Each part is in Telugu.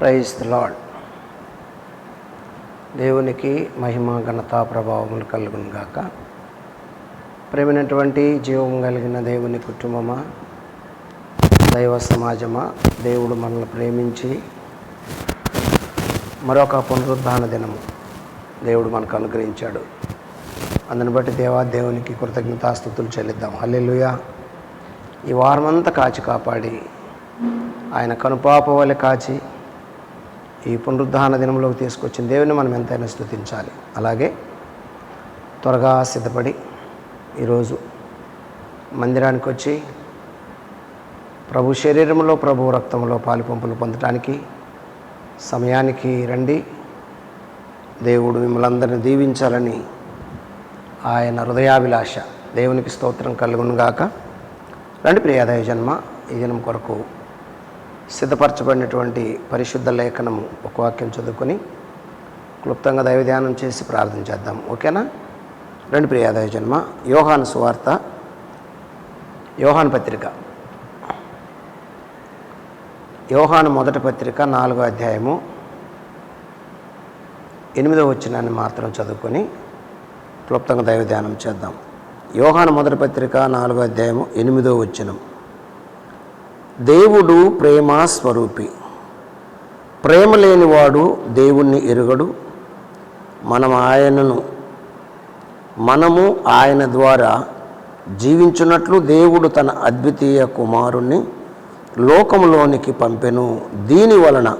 ప్రైజ్ ద లాడ్ దేవునికి మహిమ ఘనత ప్రభావములు కలుగును గాక. ప్రేమైనటువంటి జీవం కలిగిన దేవుని కుటుంబమా దైవ సమాజమా దేవుడు మనల్ని ప్రేమించి మరొక పునరుద్ధాన దినము దేవుడు మనకు అనుగ్రహించాడు. అందుని బట్టి దేవా దేవునికి కృతజ్ఞతాస్థుతులు చెల్లిద్దాం. హల్లెలూయా. ఈ వారమంతా కాచి కాపాడి ఆయన కనుపాప వలె కాచి ఈ పునరుద్ధాన దినంలోకి తీసుకొచ్చిన దేవుని మనం ఎంతైనా స్థుతించాలి. అలాగే త్వరగా సిద్ధపడి ఈరోజు మందిరానికి వచ్చి ప్రభు శరీరంలో ప్రభు రక్తంలో పాలిపంపులు పొందటానికి సమయానికి రండి. దేవుడు మిమ్మల్ని అందరిని దీవించాలని ఆయన హృదయాభిలాష. దేవునికి స్తోత్రం కలుగునుగాక. రండి ప్రియాదయ జన్మ ఈ జన్మ కొరకు సిద్ధపరచబడినటువంటి పరిశుద్ధ లేఖనము ఒక వాక్యం చదువుకొని క్లుప్తంగా దైవ ధ్యానం చేసి ప్రార్థన చేద్దాం. ఓకేనా? రెండు ప్రియాదయ జన్మ యోహాను సువార్త యోహాను పత్రిక. యోహాను మొదటి పత్రిక నాలుగో అధ్యాయము ఎనిమిదో వచ్చినాన్ని మాత్రం చదువుకొని క్లుప్తంగా దైవ ధ్యానం చేద్దాం. యోహాను మొదటి పత్రిక నాలుగో అధ్యాయము ఎనిమిదో వచ్చినం దేవుడు ప్రేమ స్వరూపి ప్రేమ లేనివాడు దేవుణ్ణి ఎరుగడు. మనం ఆయనను మనము ఆయన ద్వారా జీవించున్నట్లు దేవుడు తన అద్వితీయ కుమారుణ్ణి లోకంలోనికి పంపెను. దీని వలన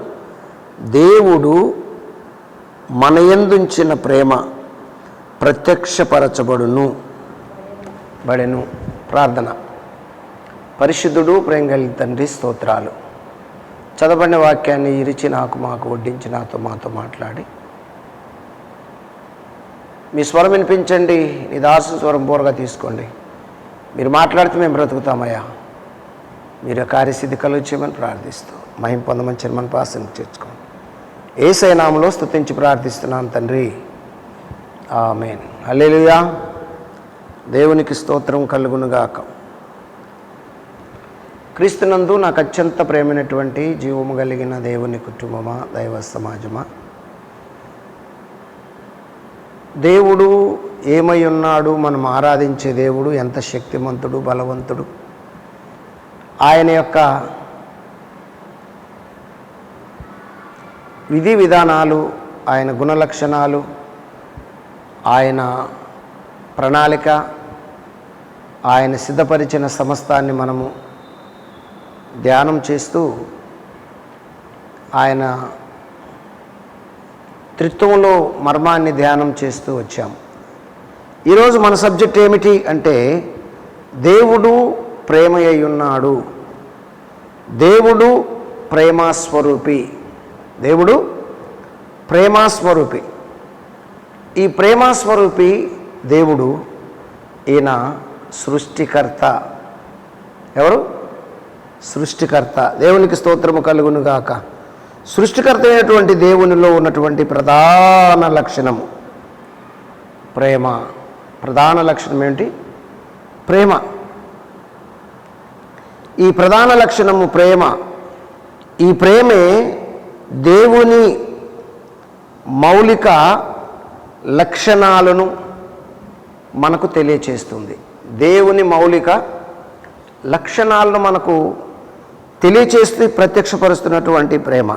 దేవుడు మనయందుంచిన ప్రేమ ప్రత్యక్షపరచబడును. బడెను. ప్రార్థన. పరిశుద్ధుడు ప్రేంగలి తండ్రి స్తోత్రాలు. చదవబడిన వాక్యాన్ని ఇరిచి నాకు మాకు వడ్డించి నాతో మాతో మాట్లాడి. మీ స్వరం వినిపించండి నీ దాసు స్వరం బోరగా తీసుకోండి. మీరు మాట్లాడితే మేము బ్రతుకుతామయ్యా. మీరు కార్యసిద్ధి కలుగు చేయమని ప్రార్థిస్తూ మహిం పొందమని చిరమని పాసన చేర్చుకోండి. ఏసై నామలో ప్రార్థిస్తున్నాను తండ్రి. ఆమెన్. అల్లెలుయా దేవునికి స్తోత్రం కలుగునుగాక. క్రీస్తునందు నాకు అత్యంత ప్రేమైనటువంటి జీవము కలిగిన దేవుని కుటుంబమా దైవ సమాజమా? దేవుడు ఏమై ఉన్నాడు? మనం ఆరాధించే దేవుడు ఎంత శక్తిమంతుడు బలవంతుడు? ఆయన యొక్క విధి విధానాలు ఆయన గుణలక్షణాలు ఆయన ప్రణాళిక ఆయన సిద్ధపరిచిన సమస్తాన్ని మనము ధ్యానం చేస్తూ ఆయన త్రిత్వంలో మర్మాన్ని ధ్యానం చేస్తూ వచ్చాం. ఈరోజు మన సబ్జెక్ట్ ఏమిటి అంటే దేవుడు ప్రేమ ఉన్నాడు. దేవుడు ప్రేమాస్వరూపి. దేవుడు ప్రేమాస్వరూపి. ఈ ప్రేమాస్వరూపి దేవుడు ఈయన సృష్టికర్త. ఎవరు? సృష్టికర్త. దేవునికి స్తోత్రము కలుగునుగాక సృష్టికర్త అయినటువంటి దేవునిలో ఉన్నటువంటి ప్రధాన లక్షణము. ప్రేమ. ప్రధాన లక్షణం ఏంటి? ప్రేమ. ఈ ప్రధాన లక్షణము ప్రేమ. ఈ ప్రేమే దేవుని మౌలిక లక్షణాలను మనకు తెలియచేస్తుంది. దేవుని మౌలిక లక్షణాలను మనకు తెలియచేస్తూ ప్రత్యక్షపరుస్తున్నటువంటి ప్రేమ.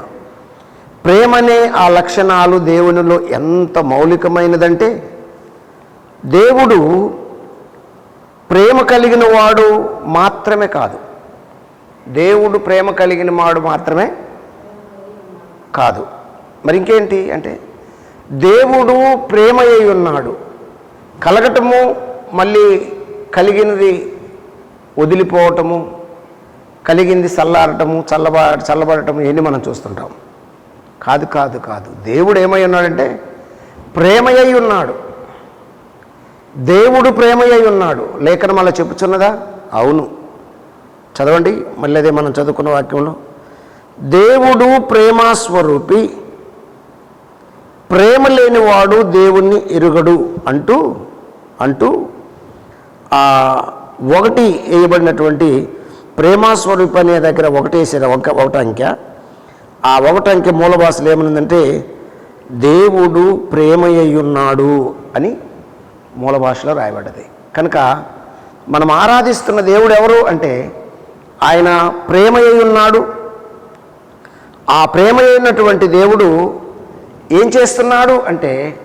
ప్రేమనే ఆ లక్షణాలు దేవునిలో ఎంత మౌలికమైనదంటే దేవుడు ప్రేమ కలిగిన వాడు మాత్రమే కాదు. దేవుడు ప్రేమ కలిగిన వాడు మాత్రమే కాదు. మరి ఇంకేంటి అంటే దేవుడు ప్రేమ అయి ఉన్నాడు. కలగటము మళ్ళీ కలిగినది వదిలిపోవటము కలిగింది చల్లారటము చల్లబా చల్లబడటము ఇవన్నీ మనం చూస్తుంటాం. కాదు కాదు కాదు. దేవుడు ఏమై ఉన్నాడంటే ప్రేమయ్య ఉన్నాడు. దేవుడు ప్రేమయ్య ఉన్నాడు. లేఖనం అలా చెప్పుచున్నదా? అవును. చదవండి. మళ్ళీ అదే మనం చదువుకున్న వాక్యంలో. దేవుడు ప్రేమాస్వరూపి ప్రేమ లేనివాడు దేవుణ్ణి ఎరుగడు అంటూ అంటూ ఒకటి వేయబడినటువంటి ప్రేమాస్వరూపి అనే దగ్గర ఒకటి ఒక ఒకటి ఆ ఒకటంకి మూల భాషలు ఏమనుందంటే దేవుడు ప్రేమయ్యున్నాడు అని మూల భాషలో రాయబడ్డది. కనుక మనం ఆరాధిస్తున్న దేవుడు ఎవరు అంటే ఆయన ప్రేమయ్యున్నాడు. ఆ ప్రేమయ్యున్నటువంటి దేవుడు ఏం చేస్తున్నాడు అంటే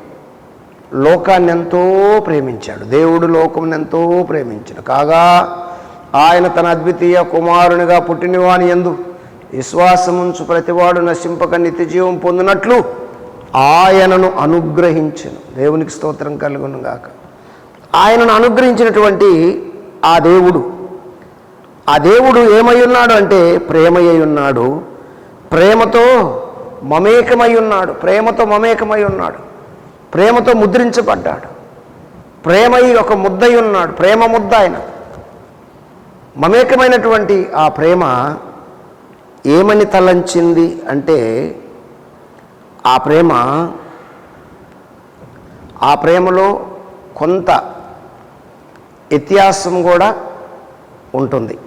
లోకాన్ని ఎంతో ప్రేమించాడు. దేవుడు లోకం ఎంతో ప్రేమించాడు. కాగా ఆయన తన అద్వితీయ కుమారునిగా పుట్టినవాని ఎందు విశ్వాసముంచు ప్రతివాడు నశింపక నిత్యజీవం పొందినట్లు ఆయనను అనుగ్రహించను. దేవునికి స్తోత్రం కలుగును గాక. ఆయనను అనుగ్రహించినటువంటి ఆ దేవుడు ఆ దేవుడు ఏమై ఉన్నాడు అంటే ప్రేమయ్య ఉన్నాడు. ప్రేమతో మమేకమై ఉన్నాడు. ప్రేమతో మమేకమై ఉన్నాడు. ప్రేమతో ముద్రించబడ్డాడు. ప్రేమై ఒక ముద్దయి ఉన్నాడు. ప్రేమ ముద్ద ఆయన. మమేకమైనటువంటి ఆ ప్రేమ ఏమని తలంచింది అంటే ఆ ప్రేమ ఆ ప్రేమలో కొంత వ్యత్యాసం కూడా ఉంటుంది.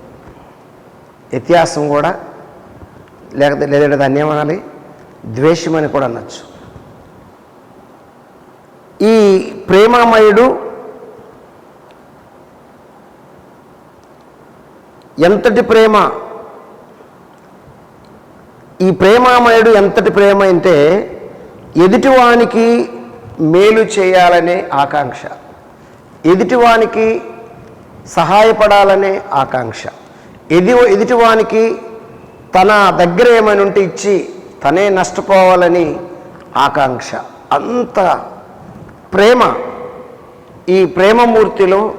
వ్యత్యాసం కూడా లేకపోతే లేదంటే దాన్ని ఏమనాలి? ద్వేషమని కూడా అనొచ్చు. ఈ ప్రేమామయుడు ఎంతటి ప్రేమ? ఈ ప్రేమామయుడు ఎంతటి ప్రేమ అంటే ఎదుటివానికి మేలు చేయాలనే ఆకాంక్ష. ఎదుటివానికి సహాయపడాలనే ఆకాంక్ష. ఎది ఎదుటివానికి తన దగ్గర ఏమైనా ఉంటే ఇచ్చి తనే నష్టపోవాలని ఆకాంక్ష. అంత ప్రేమ. ఈ ప్రేమమూర్తిలో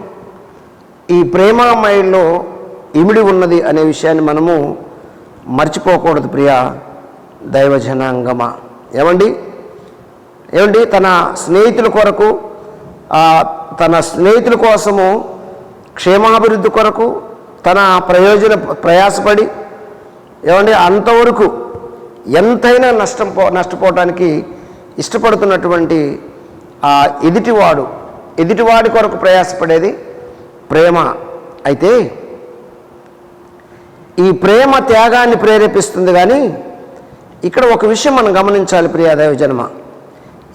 ఈ ప్రేమామయుల్లో ఇమిడి ఉన్నది అనే విషయాన్ని మనము మర్చిపోకూడదు ప్రియ దైవజనాంగమ. ఏమండి? ఏమండి? తన స్నేహితుల కొరకు తన స్నేహితుల కోసము క్షేమాభివృద్ధి కొరకు తన ప్రయోజన ప్రయాసపడి ఏమండి? అంతవరకు ఎంతైనా నష్టం పో నష్టపోవటానికి ఇష్టపడుతున్నటువంటి ఆ ఎదుటివాడు ఎదుటివాడి కొరకు ప్రయాసపడేది ప్రేమ. అయితే ఈ ప్రేమ త్యాగాన్ని ప్రేరేపిస్తుంది కానీ ఇక్కడ ఒక విషయం మనం గమనించాలి ప్రియాదేవ జన్మ.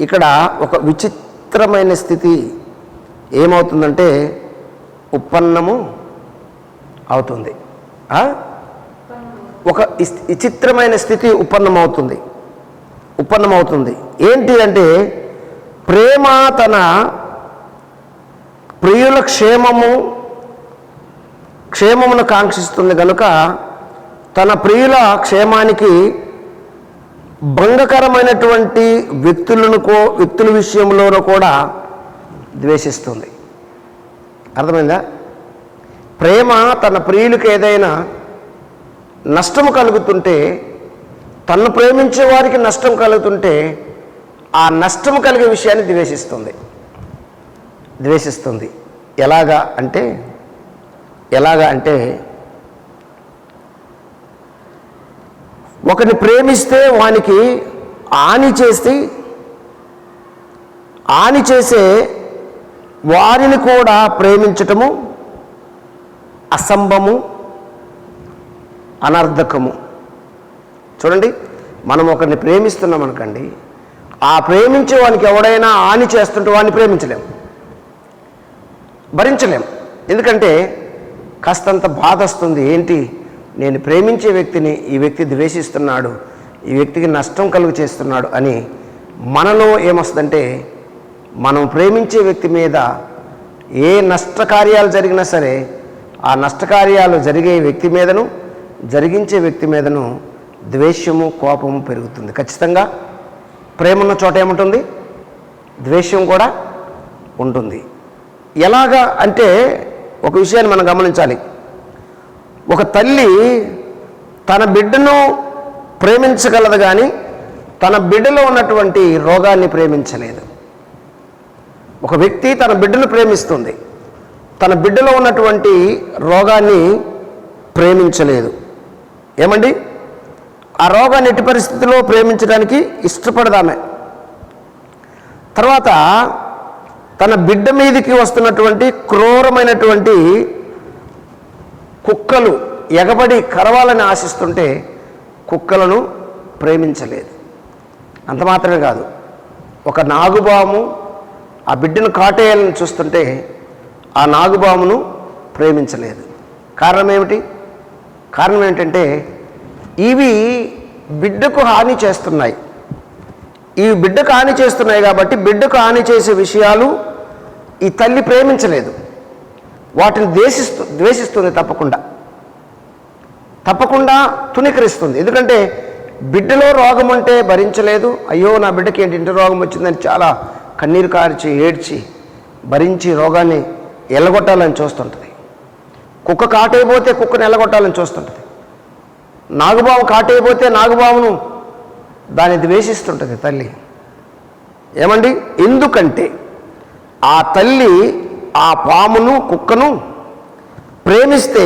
ఇక్కడ ఒక విచిత్రమైన స్థితి ఏమవుతుందంటే ఉత్పన్నము అవుతుంది. ఒక విచిత్రమైన స్థితి ఉత్పన్నమవుతుంది ఉత్పన్నమవుతుంది ఏంటి అంటే ప్రేమ తన ప్రియుల క్షేమము క్షేమమును కాంక్షిస్తుంది కనుక తన ప్రియుల క్షేమానికి భంగకరమైనటువంటి వ్యక్తులను కో వ్యక్తుల విషయంలోనూ కూడా ద్వేషిస్తుంది. అర్థమైందా? ప్రేమ తన ప్రియులకు ఏదైనా నష్టము కలుగుతుంటే తను ప్రేమించే వారికి నష్టం కలుగుతుంటే ఆ నష్టం కలిగే విషయాన్ని ద్వేషిస్తుంది. ద్వేషిస్తుంది. ఎలాగా అంటే ఎలాగా అంటే ఒకరిని ప్రేమిస్తే వానికి హాని చేసి హాని చేసే వారిని కూడా ప్రేమించటము అసంభము అనర్ధకము. చూడండి మనం ఒకరిని ప్రేమిస్తున్నాం అనుకోండి ఆ ప్రేమించే వానికి ఎవడైనా హాని చేస్తుంటే వాడిని ప్రేమించలేం. భరించలేం. ఎందుకంటే కాస్తంత బాధ వస్తుంది ఏంటి? నేను ప్రేమించే వ్యక్తిని ఈ వ్యక్తి ద్వేషిస్తున్నాడు. ఈ వ్యక్తికి నష్టం కలుగు చేస్తున్నాడు అని మనలో ఏమొస్తుందంటే మనం ప్రేమించే వ్యక్తి మీద ఏ నష్టకార్యాలు జరిగినా సరే ఆ నష్టకార్యాలు జరిగే వ్యక్తి మీదను జరిగించే వ్యక్తి మీదను ద్వేషము కోపము పెరుగుతుంది. ఖచ్చితంగా ప్రేమ ఉన్న చోట ఏముంటుంది? ద్వేషం కూడా ఉంటుంది. ఎలాగా అంటే ఒక విషయాన్ని మనం గమనించాలి. ఒక తల్లి తన బిడ్డను ప్రేమించగలదు కానీ తన బిడ్డలో ఉన్నటువంటి రోగాన్ని ప్రేమించలేదు. ఒక వ్యక్తి తన బిడ్డను ప్రేమిస్తుంది. తన బిడ్డలో ఉన్నటువంటి రోగాన్ని ప్రేమించలేదు. ఏమండి? ఆ రోగాన్ని ఎట్టి పరిస్థితిలో ప్రేమించడానికి ఇష్టపడదామే. తర్వాత తన బిడ్డ మీదకి వస్తున్నటువంటి క్రూరమైనటువంటి కుక్కలు ఎగబడి కరవాలని ఆశిస్తుంటే కుక్కలను ప్రేమించలేదు. అంత మాత్రమే కాదు. ఒక నాగుబాము ఆ బిడ్డను కాటేయాలని చూస్తుంటే ఆ నాగుబామును ప్రేమించలేదు. కారణం ఏమిటి? కారణం ఏంటంటే ఇవి బిడ్డకు హాని చేస్తున్నాయి. ఇవి బిడ్డకు హాని చేస్తున్నాయి కాబట్టి బిడ్డకు హాని చేసే విషయాలు ఈ తల్లి ప్రేమించలేదు. వాటిని ద్వేషిస్తూ ద్వేషిస్తుంది తప్పకుండా. తప్పకుండా తునీకరిస్తుంది ఎందుకంటే బిడ్డలో రోగం ఉంటే భరించలేదు. అయ్యో నా బిడ్డకి ఏంటి ఇంటి రోగం వచ్చిందని చాలా కన్నీరు కార్చి ఏడ్చి భరించి రోగాన్ని ఎల్లగొట్టాలని చూస్తుంటుంది. కుక్క కాటైపోతే కుక్కను ఎల్లగొట్టాలని చూస్తుంటుంది. నాగుబావు కాటైపోతే నాగుబావును దాన్ని ద్వేషిస్తుంటుంది తల్లి. ఏమండి? ఎందుకంటే ఆ తల్లి ఆ పామును కుక్కను ప్రేమిస్తే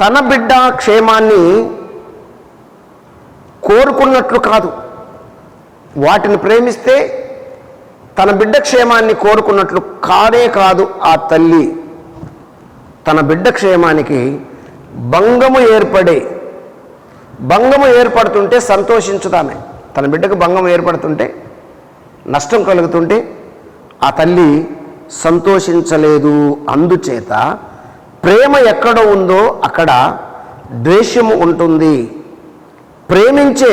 తన బిడ్డ క్షేమాన్ని కోరుకున్నట్లు కాదు. వాటిని ప్రేమిస్తే తన బిడ్డ క్షేమాన్ని కోరుకున్నట్లు కాదే కాదు ఆ తల్లి. తన బిడ్డ క్షేమానికి భంగము ఏర్పడే భంగము ఏర్పడుతుంటే సంతోషించుదామే తన బిడ్డకు భంగం ఏర్పడుతుంటే నష్టం కలుగుతుంటే ఆ తల్లి సంతోషించలేదు. అందుచేత ప్రేమ ఎక్కడ ఉందో అక్కడ ద్వేషము ఉంటుంది. ప్రేమించే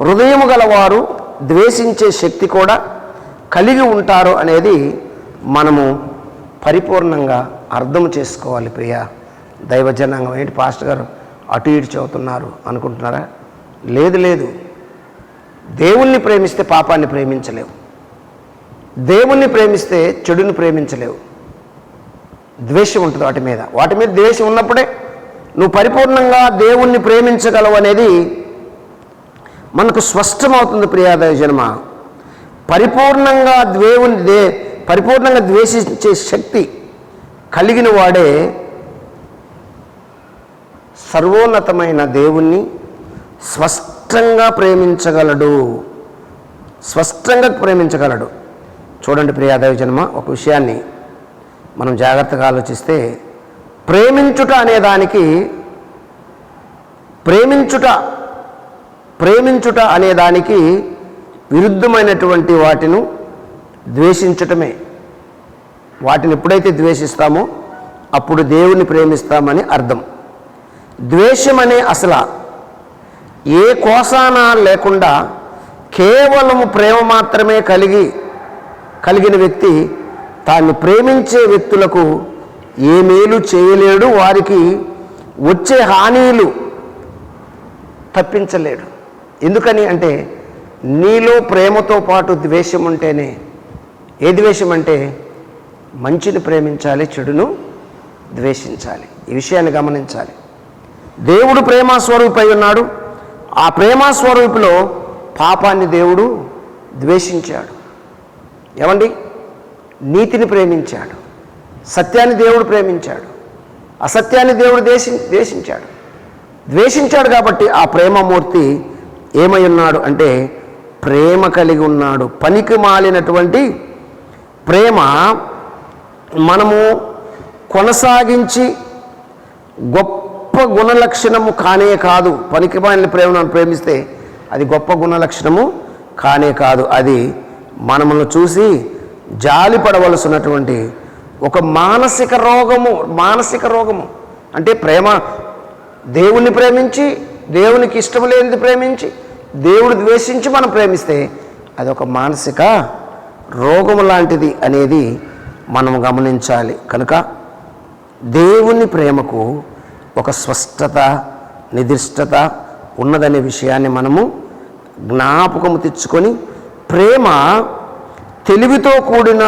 హృదయము గలవారు ద్వేషించే శక్తి కూడా కలిగి ఉంటారు అనేది మనము పరిపూర్ణంగా అర్థం చేసుకోవాలి ప్రియ. దైవజనాంగం ఏంటి? పాస్టర్ గారు అటు ఇటు చదువుతున్నారు అనుకుంటున్నారా? లేదు లేదు. దేవుణ్ణి ప్రేమిస్తే పాపాన్ని ప్రేమించలేవు. దేవుణ్ణి ప్రేమిస్తే చెడుని ప్రేమించలేవు. ద్వేషం ఉంటుంది వాటి మీద. వాటి మీద ద్వేషం ఉన్నప్పుడే నువ్వు పరిపూర్ణంగా దేవుణ్ణి ప్రేమించగలవు అనేది మనకు స్పష్టమవుతుంది ప్రియాద జన్మ. పరిపూర్ణంగా దేవుని దే పరిపూర్ణంగా ద్వేషించే శక్తి కలిగిన వాడే సర్వోన్నతమైన దేవుణ్ణి స్పష్టంగా ప్రేమించగలడు. స్పష్టంగా ప్రేమించగలడు. చూడండి ప్రియాదేవి జన్మ ఒక విషయాన్ని మనం జాగ్రత్తగా ఆలోచిస్తే ప్రేమించుట అనే దానికి ప్రేమించుట ప్రేమించుట అనే దానికి విరుద్ధమైనటువంటి వాటిను ద్వేషించటమే. వాటిని ఎప్పుడైతే ద్వేషిస్తామో అప్పుడు దేవుని ప్రేమిస్తామని అర్థం. ద్వేషం అనే అసల. ఏ కోసాన లేకుండా కేవలం ప్రేమ మాత్రమే కలిగి కలిగిన వ్యక్తి తాను ప్రేమించే వ్యక్తులకు ఏ మేలు చేయలేడు వారికి వచ్చే హానీలు తప్పించలేడు. ఎందుకని అంటే నీలో ప్రేమతో పాటు ద్వేషం ఉంటేనే ఏ ద్వేషం అంటే మంచిని ప్రేమించాలి చెడును ద్వేషించాలి. ఈ విషయాన్ని గమనించాలి. దేవుడు ప్రేమస్వరూపై ఉన్నాడు. ఆ ప్రేమ స్వరూపులో పాపాన్ని దేవుడు ద్వేషించాడు. ఏమండి? నీతిని ప్రేమించాడు. సత్యాన్ని దేవుడు ప్రేమించాడు. అసత్యాన్ని దేవుడు దేశి ద్వేషించాడు. ద్వేషించాడు కాబట్టి ఆ ప్రేమమూర్తి ఏమై ఉన్నాడు అంటే ప్రేమ కలిగి ఉన్నాడు. పనికి మాలినటువంటి ప్రేమ మనము కొనసాగించి గొప్ప గుణలక్షణము కానే కాదు. పనికి మాలిన ప్రేమను ప్రేమిస్తే అది గొప్ప గుణలక్షణము కానే కాదు. అది మనమును చూసి జాలి పడవలసినటువంటి ఒక మానసిక రోగము మానసిక రోగము. అంటే ప్రేమ దేవుణ్ణి ప్రేమించి దేవునికి ఇష్టం లేనిది ప్రేమించి దేవుడు ద్వేషించి మనం ప్రేమిస్తే అది ఒక మానసిక రోగము లాంటిది అనేది మనం గమనించాలి. కనుక దేవుని ప్రేమకు ఒక స్పష్టత నిర్దిష్టత ఉన్నదనే విషయాన్ని మనము జ్ఞాపకము తెచ్చుకొని ప్రేమ తెలివితో కూడిన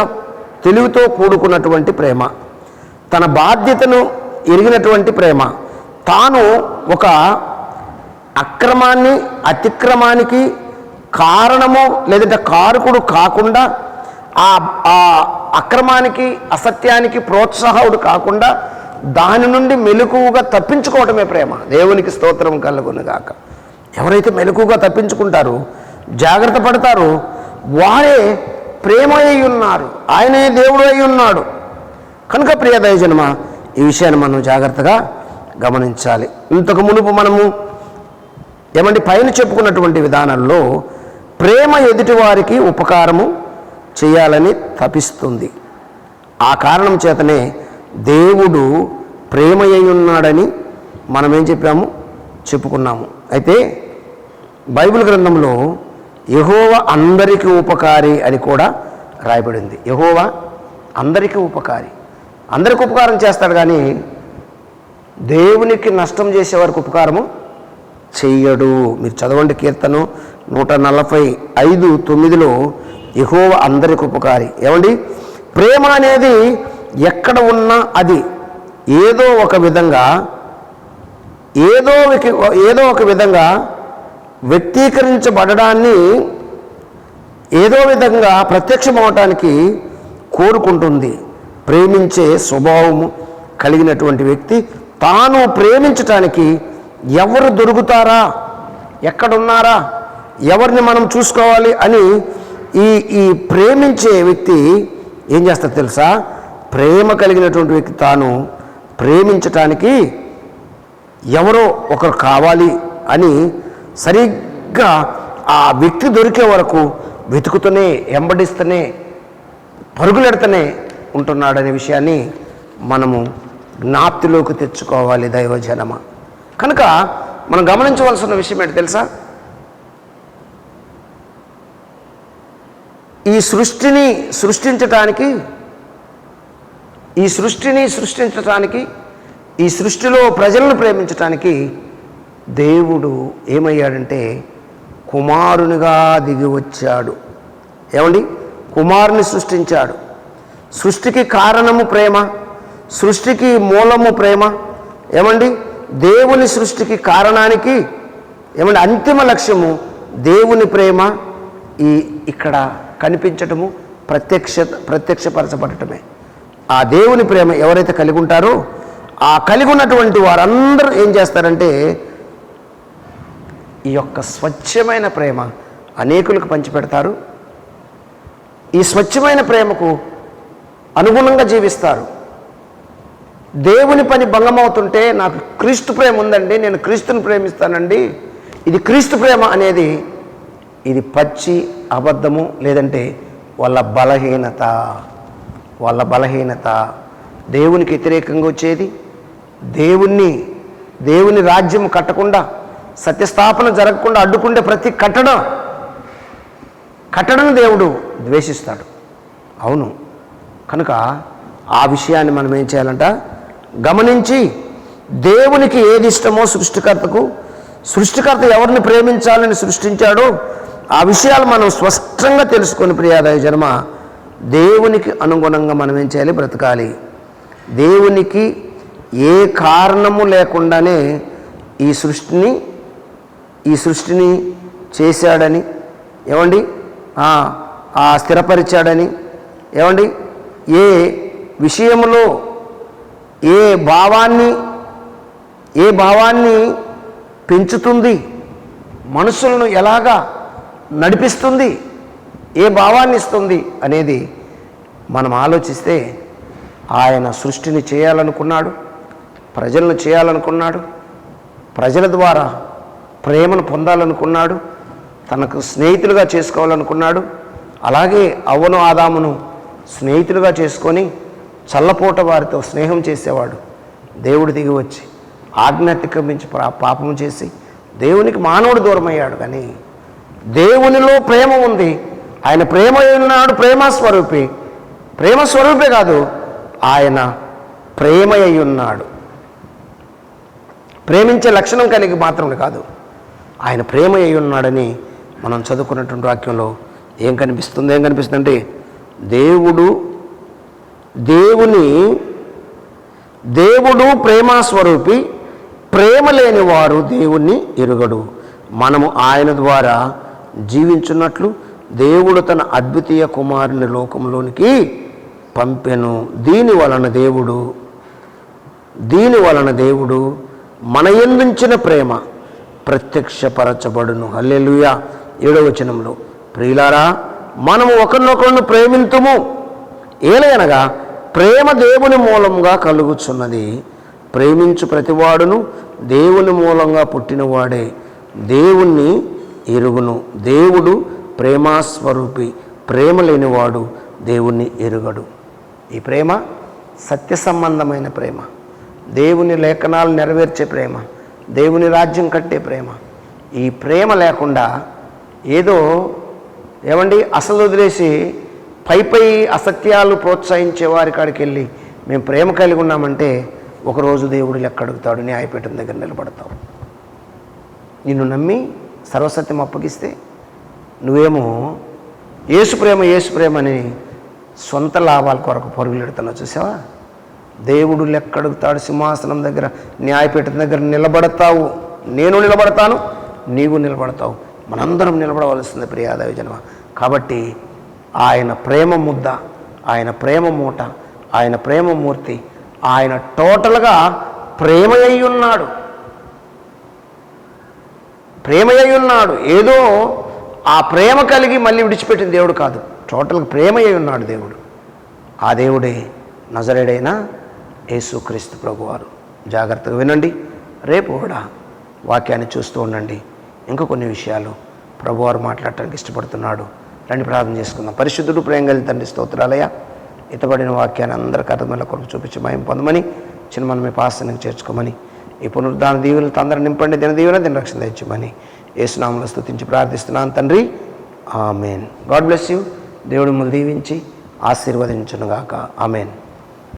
తెలివితో కూడుకున్నటువంటి ప్రేమ తన బాధ్యతను ఎరిగినటువంటి ప్రేమ తాను ఒక అక్రమాన్ని అతిక్రమానికి కారణము లేదంటే కారకుడు కాకుండా ఆ ఆ అక్రమానికి అసత్యానికి ప్రోత్సాహకుడు కాకుండా దాని నుండి మెలకువగా తప్పించుకోవటమే ప్రేమ. దేవునికి స్తోత్రం కలుగునుగాక. ఎవరైతే మెలకువగా తప్పించుకుంటారో జాగ్రత్త పడతారో వారే ప్రేమ అయి ఉన్నారు. ఆయనే దేవుడు అయి ఉన్నాడు. కనుక ప్రియ దయజన్మ ఈ విషయాన్ని మనం జాగ్రత్తగా గమనించాలి. ఇంతకు మునుపు మనము ఏమండి పైన చెప్పుకున్నటువంటి విధానంలో ప్రేమ ఎదుటివారికి ఉపకారము చేయాలని తపిస్తుంది. ఆ కారణం చేతనే దేవుడు ప్రేమయ్య ఉన్నాడని మనం ఏం చెప్పాము? చెప్పుకున్నాము. అయితే బైబిల్ గ్రంథంలో యహోవ అందరికీ ఉపకారి అని కూడా రాయబడింది. యహోవ అందరికీ ఉపకారి. అందరికి ఉపకారం చేస్తాడు కానీ దేవునికి నష్టం చేసే వారికి ఉపకారము చెయ్యడు. మీరు చదవండి కీర్తను నూట నలభై ఐదు తొమ్మిదిలో యహోవ అందరికి ఉపకారి. ఏమండి? ప్రేమ అనేది ఎక్కడ ఉన్నా అది ఏదో ఒక విధంగా ఏదో ఒక ఏదో ఒక విధంగా వ్యక్తీకరించబడడాన్ని ఏదో విధంగా ప్రత్యక్షమవటానికి కోరుకుంటుంది. ప్రేమించే స్వభావము కలిగినటువంటి వ్యక్తి తాను ప్రేమించటానికి ఎవరు దొరుకుతారా? ఎక్కడున్నారా? ఎవరిని మనం చూసుకోవాలి అని ఈ ఈ ప్రేమించే వ్యక్తి ఏం చేస్తారు తెలుసా? ప్రేమ కలిగినటువంటి వ్యక్తి తాను ప్రేమించటానికి ఎవరో ఒకరు కావాలి అని సరిగ్గా ఆ వ్యక్తి దొరికే వరకు వెతుకుతూనే ఎంబడిస్తూనే పరుగులెడుతూనే ఉంటున్నాడనే విషయాన్ని మనము జ్ఞాప్తిలోకి తెచ్చుకోవాలి దైవజనమ. కనుక మనం గమనించవలసిన విషయం ఏంటి తెలుసా? ఈ సృష్టిని సృష్టించటానికి ఈ సృష్టిని సృష్టించటానికి ఈ సృష్టిలో ప్రజలను ప్రేమించటానికి దేవుడు ఏమయ్యాడంటే కుమారునిగా దిగి వచ్చాడు. ఏమండి? కుమారుని సృష్టించాడు. సృష్టికి కారణము ప్రేమ సృష్టికి మూలము ప్రేమ. ఏమండి? దేవుని సృష్టికి కారణానికి ఏమండి? అంతిమ లక్ష్యము దేవుని ప్రేమ ఈ ఇక్కడ కనిపించటము ప్రత్యక్ష ప్రత్యక్షపరచబడటమే. ఆ దేవుని ప్రేమ ఎవరైతే కలిగి ఉంటారో ఆ కలిగి ఉన్నటువంటి వారందరూ ఏం చేస్తారంటే ఈ యొక్క స్వచ్ఛమైన ప్రేమ అనేకులకు పంచిపెడతారు. ఈ స్వచ్ఛమైన ప్రేమకు అనుగుణంగా జీవిస్తారు. దేవుని పని భంగమవుతుంటే నాకు క్రీస్తు ప్రేమ ఉందండి నేను క్రీస్తుని ప్రేమిస్తానండి. ఇది క్రీస్తు ప్రేమ అనేది ఇది పచ్చి అబద్ధము లేదంటే వాళ్ళ బలహీనత. వాళ్ళ బలహీనత దేవునికి వ్యతిరేకంగా వచ్చేది. దేవుణ్ణి దేవుని రాజ్యం కట్టకుండా సత్యస్థాపన జరగకుండా అడ్డుకుండే ప్రతి కట్టడం కట్టడం దేవుడు ద్వేషిస్తాడు. అవును. కనుక ఆ విషయాన్ని మనం ఏం చేయాలంట? గమనించి దేవునికి ఏది ఇష్టమో సృష్టికర్తకు సృష్టికర్త ఎవరిని ప్రేమించాలని సృష్టించాడో ఆ విషయాలు మనం స్పష్టంగా తెలుసుకొని ప్రియాదాయ జన్మ దేవునికి అనుగుణంగా మనం ఏం చేయాలి? బ్రతకాలి. దేవునికి ఏ కారణము లేకుండానే ఈ సృష్టిని ఈ సృష్టిని చేశాడని ఏమండి? ఆ, స్థిరపరిచాడని ఏమండి? ఏ విషయంలో ఏ భావాన్ని ఏ భావాన్ని పెంచుతుంది? మనుషులను ఎలాగా నడిపిస్తుంది? ఏ భావాన్ని ఇస్తుంది అనేది మనం ఆలోచిస్తే ఆయన సృష్టిని చేయాలనుకున్నాడు ప్రజలను చేయాలనుకున్నాడు ప్రజల ద్వారా ప్రేమను పొందాలనుకున్నాడు తనకు స్నేహితులుగా చేసుకోవాలనుకున్నాడు అలాగే అవ్వను ఆదామును స్నేహితులుగా చేసుకొని చల్లపూట వారితో స్నేహం చేసేవాడు. దేవుడు దిగి వచ్చి ఆజ్ఞాతిక్రమించి పా- పాపం చేసి దేవునికి మానవుడు దూరమయ్యాడు. కానీ దేవునిలో ప్రేమ ఉంది. ఆయన ప్రేమ ఉన్నాడు ప్రేమస్వరూపి స్వరూపి. ప్రేమ స్వరూపే కాదు ఆయన ప్రేమ అయి ఉన్నాడు. ప్రేమించే లక్షణం కలిగి మాత్రమే కాదు ఆయన ప్రేమ అయి ఉన్నాడని మనం చదువుకున్నటువంటి వాక్యంలో ఏం కనిపిస్తుంది ఏం కనిపిస్తుందంటే దేవుడు దేవుని దేవుడు ప్రేమస్వరూపి ప్రేమ లేని వారు దేవుణ్ణి ఎరుగడు. మనము ఆయన ద్వారా జీవించున్నట్లు దేవుడు తన అద్వితీయ కుమారుని లోకంలోనికి పంపెను. దీని వలన దేవుడు దీని వలన దేవుడు మన ఎందుంచిన ప్రేమ ప్రత్యక్షపరచబడును. హల్లెలూయా. ఏడవచనంలో ప్రియులారా మనము ఒకరినొకరును ప్రేమింతుము. ఏలయనగా ప్రేమ దేవుని మూలంగా కలుగుచున్నది. ప్రేమించు ప్రతివాడును దేవుని మూలంగా పుట్టినవాడే. దేవుణ్ణి ఎరుగును. దేవుడు ప్రేమాస్వరూపి ప్రేమ లేనివాడు దేవుణ్ణి ఎరుగడు. ఈ ప్రేమ సత్య సంబంధమైన ప్రేమ. దేవుని లేఖనాలు నెరవేర్చే ప్రేమ. దేవుని రాజ్యం కట్టే ప్రేమ. ఈ ప్రేమ లేకుండా ఏదో ఏమండి? అసలు వదిలేసి పై పై అసత్యాలు ప్రోత్సహించే వారి కాడికి వెళ్ళి మేము ప్రేమ కలిగి ఉన్నామంటే ఒకరోజు దేవుడు లెక్క అడుగుతాడు న్యాయపీఠం దగ్గర నిలబడతావు. నిన్ను నమ్మి సర్వసత్యం అప్పగిస్తే నువ్వేమో ఏసు ప్రేమ ఏసు ప్రేమ అని సొంత లాభాల కొరకు పరుగులెడుతున్నావు చూసావా? దేవుడు లెక్కడుగుతాడు సింహాసనం దగ్గర న్యాయపీఠం దగ్గర నిలబడతావు. నేను నిలబడతాను నీవు నిలబడతావు. మనందరం నిలబడవలసింది ప్రియాదవి జన్మ. కాబట్టి ఆయన ప్రేమ ముద్ద ఆయన ప్రేమ మూట ఆయన ప్రేమ మూర్తి ఆయన టోటల్గా ప్రేమ అయి ఉన్నాడు. ప్రేమ అయి ఉన్నాడు. ఏదో ఆ ప్రేమ కలిగి మళ్ళీ విడిచిపెట్టిన దేవుడు కాదు. టోటల్గా ప్రేమ అయి ఉన్నాడు దేవుడు. ఆ దేవుడే నజరేడైన యేసుక్రీస్తు ప్రభువారు. జాగ్రత్తగా వినండి. రేపు కూడా వాక్యాన్ని చూస్తూ ఉండండి. ఇంకా కొన్ని విషయాలు ప్రభువారు మాట్లాడటానికి ఇష్టపడుతున్నాడు. రండి ప్రార్థన చేసుకుందాం. పరిశుద్ధుడు ప్రేమ కలిగి తండ్రి స్తోత్రాలయ ఇతబడిన వాక్యాన్ని అందరికీ అర్థమయ్యేలా కొరకు చూపించి మయం పొందమని చిన్న మనం మీ చేర్చుకోమని ఈ పునరుద్ధాన దీవులతో అందరూ నింపండి దిన దీవెన దిన రక్షణ తెచ్చమని ఏసునామలో స్థుతించి ప్రార్థిస్తున్నాను తండ్రి. ఆమెన్. God bless you. దేవుడు మిమ్మల్ని దీవించి ఆశీర్వదించునుగాక. ఆమెన్.